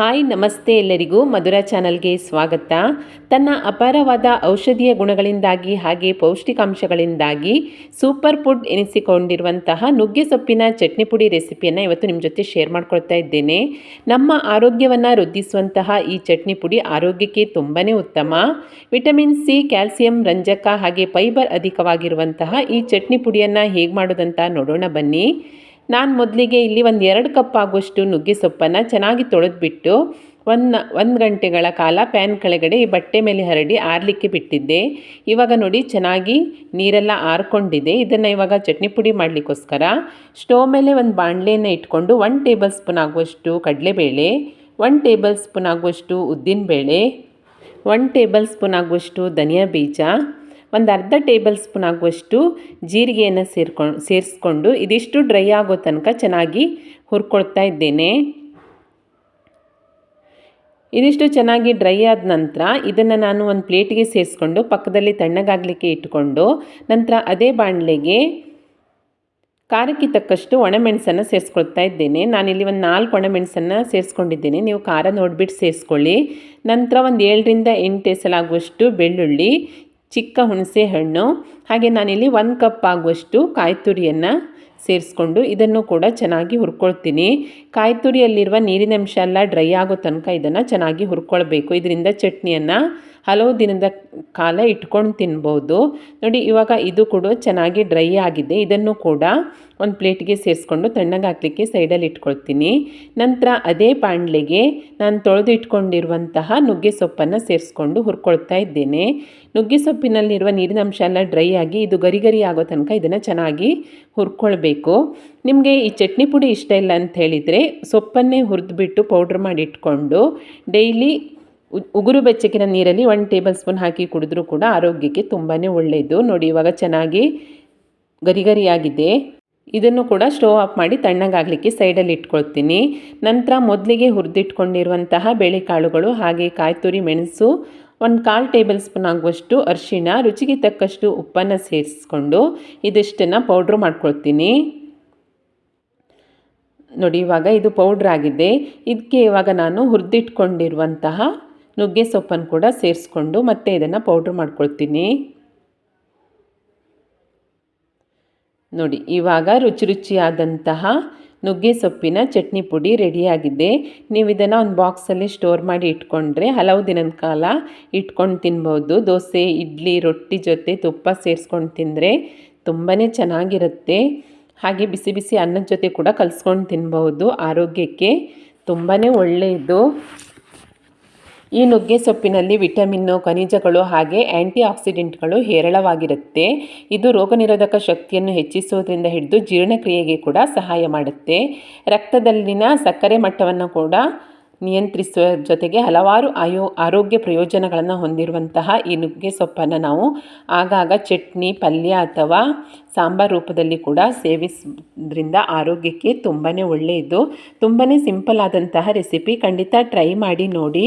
Hi, ನಮಸ್ತೆ ಎಲ್ಲರಿಗೂ ಮಧುರ ಚಾನಲ್ಗೆ ಸ್ವಾಗತ. ತನ್ನ ಅಪಾರವಾದ ಔಷಧೀಯ ಗುಣಗಳಿಂದಾಗಿ ಹಾಗೆ ಪೌಷ್ಟಿಕಾಂಶಗಳಿಂದಾಗಿ ಸೂಪರ್ ಫುಡ್ ಎನಿಸಿಕೊಂಡಿರುವಂತಹ ನುಗ್ಗೆ ಸೊಪ್ಪಿನ ಚಟ್ನಿ ಪುಡಿ ರೆಸಿಪಿಯನ್ನು ಇವತ್ತು ನಿಮ್ಮ ಜೊತೆ ಶೇರ್ ಮಾಡ್ಕೊಳ್ತಾ ಇದ್ದೇನೆ. ನಮ್ಮ ಆರೋಗ್ಯವನ್ನು ವೃದ್ಧಿಸುವಂತಹ ಈ ಚಟ್ನಿ ಪುಡಿ ಆರೋಗ್ಯಕ್ಕೆ ತುಂಬಾ ಉತ್ತಮ. ವಿಟಮಿನ್ ಸಿ, ಕ್ಯಾಲ್ಸಿಯಂ, ರಂಜಕ ಹಾಗೆ ಫೈಬರ್ ಅಧಿಕವಾಗಿರುವಂತಹ ಈ ಚಟ್ನಿ ಪುಡಿಯನ್ನು ಹೇಗೆ ಮಾಡೋದಂತ ನೋಡೋಣ ಬನ್ನಿ. ನಾನು ಮೊದಲಿಗೆ ಇಲ್ಲಿ ಒಂದು ಎರಡು ಕಪ್ ಆಗುವಷ್ಟು ನುಗ್ಗೆ ಸೊಪ್ಪನ್ನು ಚೆನ್ನಾಗಿ ತೊಳೆದ್ಬಿಟ್ಟು ಒಂದು ಒಂದು ಗಂಟೆಗಳ ಕಾಲ ಪ್ಯಾನ್ ಕೆಳಗಡೆ ಈ ಬಟ್ಟೆ ಮೇಲೆ ಹರಡಿ ಆರಲಿಕ್ಕೆ ಬಿಟ್ಟಿದ್ದೆ. ಇವಾಗ ನೋಡಿ ಚೆನ್ನಾಗಿ ನೀರೆಲ್ಲ ಆರ್ಕೊಂಡಿದೆ. ಇದನ್ನು ಇವಾಗ ಚಟ್ನಿ ಪುಡಿ ಮಾಡಲಿಕ್ಕೋಸ್ಕರ ಸ್ಟೋವ್ ಮೇಲೆ ಒಂದು ಬಾಣಲೆಯನ್ನು ಇಟ್ಕೊಂಡು ಒನ್ ಟೇಬಲ್ ಸ್ಪೂನ್ ಆಗುವಷ್ಟು ಕಡಲೆಬೇಳೆ, ಒನ್ ಟೇಬಲ್ ಸ್ಪೂನ್ ಆಗುವಷ್ಟು ಉದ್ದಿನಬೇಳೆ, ಒನ್ ಟೇಬಲ್ ಸ್ಪೂನ್ ಆಗುವಷ್ಟು ಧನಿಯಾ ಬೀಜ ಒಂದು ಅರ್ಧ ಟೇಬಲ್ ಸ್ಪೂನ್ ಆಗುವಷ್ಟು ಜೀರಿಗೆಯನ್ನು ಸೇರ್ಕೊಂಡು ಸೇರಿಸ್ಕೊಂಡು ಇದಿಷ್ಟು ಡ್ರೈ ಆಗೋ ತನಕ ಚೆನ್ನಾಗಿ ಹುರ್ಕೊಳ್ತಾ ಇದ್ದೇನೆ. ಇದಿಷ್ಟು ಚೆನ್ನಾಗಿ ಡ್ರೈ ಆದ ನಂತರ ಇದನ್ನು ನಾನು ಒಂದು ಪ್ಲೇಟಿಗೆ ಸೇರಿಸ್ಕೊಂಡು ಪಕ್ಕದಲ್ಲಿ ತಣ್ಣಗಾಗಲಿಕ್ಕೆ ಇಟ್ಕೊಂಡು ನಂತರ ಅದೇ ಬಾಣಲೆಗೆ ಖಾರಕ್ಕೆ ತಕ್ಕಷ್ಟು ಒಣಮೆಣಸನ್ನು ಸೇರಿಸ್ಕೊಳ್ತಾ ಇದ್ದೇನೆ. ನಾನಿಲ್ಲಿ ಒಂದು ನಾಲ್ಕು ಒಣಮೆಣಸನ್ನು ಸೇರಿಸ್ಕೊಂಡಿದ್ದೇನೆ. ನೀವು ಖಾರ ನೋಡಿಬಿಟ್ಟು ಸೇರಿಸ್ಕೊಳ್ಳಿ. ನಂತರ ಒಂದು ಏಳರಿಂದ ಎಂಟು ಎಸಲಾಗುವಷ್ಟು ಬೆಳ್ಳುಳ್ಳಿ ಚಿಕ್ಕ ಹುಣಸೆ ಹಣ್ಣು. ಹಾಗೆ ನಾನಿಲ್ಲಿ ಒಂದು ಕಪ್ ಆಗುವಷ್ಟು ಕಾಯಿ ತುರಿಯನ್ನು ಸೇರಿಸ್ಕೊಂಡು ಇದನ್ನು ಕೂಡ ಚೆನ್ನಾಗಿ ಹುರ್ಕೊಳ್ತೀನಿ. ಕಾಯಿ ತುರಿಯಲ್ಲಿರುವ ನೀರಿನಂಶ ಎಲ್ಲ ಡ್ರೈ ಆಗೋ ತನಕ ಇದನ್ನು ಚೆನ್ನಾಗಿ ಹುರ್ಕೊಳ್ಬೇಕು. ಇದರಿಂದ ಚಟ್ನಿಯನ್ನು ಹಲವು ದಿನದ ಕಾಲ ಇಟ್ಕೊಂಡು ತಿನ್ಬೋದು. ನೋಡಿ, ಇವಾಗ ಇದು ಕೂಡ ಚೆನ್ನಾಗಿ ಡ್ರೈ ಆಗಿದೆ. ಇದನ್ನು ಕೂಡ ಒಂದು ಪ್ಲೇಟಿಗೆ ಸೇರಿಸ್ಕೊಂಡು ತಣ್ಣಗೆ ಹಾಕಲಿಕ್ಕೆ ಸೈಡಲ್ಲಿ ಇಟ್ಕೊಳ್ತೀನಿ. ನಂತರ ಅದೇ ಪಾಂಡ್ಲೆಗೆ ನಾನು ತೊಳೆದು ಇಟ್ಕೊಂಡಿರುವಂತಹ ನುಗ್ಗೆ ಸೊಪ್ಪನ್ನು ಸೇರಿಸ್ಕೊಂಡು ಹುರ್ಕೊಳ್ತಾ ಇದ್ದೇನೆ. ನುಗ್ಗೆ ಸೊಪ್ಪಿನಲ್ಲಿರುವ ನೀರಿನ ಅಂಶ ಎಲ್ಲ ಡ್ರೈ ಆಗಿ ಇದು ಗರಿ ಗರಿ ಆಗೋ ತನಕ ಇದನ್ನು ಚೆನ್ನಾಗಿ ಹುರ್ಕೊಳ್ಬೇಕು. ನಿಮಗೆ ಈ ಚಟ್ನಿ ಪುಡಿ ಇಷ್ಟ ಇಲ್ಲ ಅಂತ ಹೇಳಿದರೆ ಸೊಪ್ಪನ್ನೇ ಹುರಿದ್ಬಿಟ್ಟು ಪೌಡ್ರ್ ಮಾಡಿ ಇಟ್ಕೊಂಡು ಡೈಲಿ ಉಗುರು ಬೆಚ್ಚಗಿನ ನೀರಲ್ಲಿ ಒನ್ ಟೇಬಲ್ ಸ್ಪೂನ್ ಹಾಕಿ ಕುಡಿದ್ರೂ ಕೂಡ ಆರೋಗ್ಯಕ್ಕೆ ತುಂಬಾ ಒಳ್ಳೆಯದು ನೋಡಿ, ಇವಾಗ ಚೆನ್ನಾಗಿ ಗರಿಗರಿಯಾಗಿದೆ. ಇದನ್ನು ಕೂಡ ಸ್ಟೋವ್ ಆಫ್ ಮಾಡಿ ತಣ್ಣಗಾಗಲಿಕ್ಕೆ ಸೈಡಲ್ಲಿ ಇಟ್ಕೊಳ್ತೀನಿ. ನಂತರ ಮೊದಲಿಗೆ ಹುರಿದಿಟ್ಕೊಂಡಿರುವಂತಹ ಬೇಳೆಕಾಳುಗಳು ಹಾಗೆ ಕಾಯ್ತುರಿ ಮೆಣಸು ಒಂದು ಕಾಲು ಟೇಬಲ್ ಸ್ಪೂನ್ ಆಗುವಷ್ಟು ಅರಿಶಿಣ, ರುಚಿಗೆ ತಕ್ಕಷ್ಟು ಉಪ್ಪನ್ನು ಸೇರಿಸ್ಕೊಂಡು ಇದಿಷ್ಟನ್ನು ಪೌಡ್ರ್ ಮಾಡ್ಕೊಳ್ತೀನಿ. ನೋಡಿ, ಇವಾಗ ಇದು ಪೌಡ್ರ್ ಆಗಿದೆ. ಇದಕ್ಕೆ ಇವಾಗ ನಾನು ಹುರಿದಿಟ್ಕೊಂಡಿರುವಂತಹ ನುಗ್ಗೆ ಸೊಪ್ಪನ್ನು ಕೂಡ ಸೇರಿಸ್ಕೊಂಡು ಮತ್ತೆ ಇದನ್ನು ಪೌಡ್ರ್ ಮಾಡ್ಕೊಳ್ತೀನಿ. ನೋಡಿ, ಇವಾಗ ರುಚಿ ರುಚಿಯಾದಂತಹ ನುಗ್ಗೆ ಸೊಪ್ಪಿನ ಚಟ್ನಿ ಪುಡಿ ರೆಡಿಯಾಗಿದೆ. ನೀವು ಇದನ್ನು ಒಂದು ಬಾಕ್ಸಲ್ಲಿ ಸ್ಟೋರ್ ಮಾಡಿ ಇಟ್ಕೊಂಡ್ರೆ ಹಲವು ದಿನದ ಕಾಲ ಇಟ್ಕೊಂಡು ತಿನ್ಬೋದು. ದೋಸೆ, ಇಡ್ಲಿ, ರೊಟ್ಟಿ ಜೊತೆ ತುಪ್ಪ ಸೇರಿಸ್ಕೊಂಡು ತಿಂದರೆ ತುಂಬಾ ಚೆನ್ನಾಗಿರುತ್ತೆ. ಹಾಗೆ ಬಿಸಿ ಬಿಸಿ ಅನ್ನದ ಜೊತೆ ಕೂಡ ಕಲಿಸ್ಕೊಂಡು ತಿನ್ಬಹುದು ಆರೋಗ್ಯಕ್ಕೆ ತುಂಬಾ ಒಳ್ಳೆಯದು. ಈ ನುಗ್ಗೆ ಸೊಪ್ಪಿನಲ್ಲಿ ವಿಟಮಿನ್ನು, ಖನಿಜಗಳು ಹಾಗೆ ಆ್ಯಂಟಿ ಆಕ್ಸಿಡೆಂಟ್ಗಳು ಹೇರಳವಾಗಿರುತ್ತೆ. ಇದು ರೋಗನಿರೋಧಕ ಶಕ್ತಿಯನ್ನು ಹೆಚ್ಚಿಸೋದ್ರಿಂದ ಹಿಡಿದು ಜೀರ್ಣಕ್ರಿಯೆಗೆ ಕೂಡ ಸಹಾಯ ಮಾಡುತ್ತೆ. ರಕ್ತದಲ್ಲಿನ ಸಕ್ಕರೆ ಮಟ್ಟವನ್ನು ಕೂಡ ನಿಯಂತ್ರಿಸುವ ಜೊತೆಗೆ ಹಲವಾರು ಆಯೋ, ಆರೋಗ್ಯ ಪ್ರಯೋಜನಗಳನ್ನು ಹೊಂದಿರುವಂತಹ ಈ ನುಗ್ಗೆ ಸೊಪ್ಪನ್ನು ನಾವು ಆಗಾಗ ಚಟ್ನಿ, ಪಲ್ಯ ಅಥವಾ ಸಾಂಬಾರು ರೂಪದಲ್ಲಿ ಕೂಡ ಸೇವಿಸೋದ್ರಿಂದ ಆರೋಗ್ಯಕ್ಕೆ ತುಂಬಾ ಒಳ್ಳೆಯದು. ತುಂಬಾ ಸಿಂಪಲ್ ಆದಂತಹ ರೆಸಿಪಿ ಖಂಡಿತ ಟ್ರೈ ಮಾಡಿ ನೋಡಿ.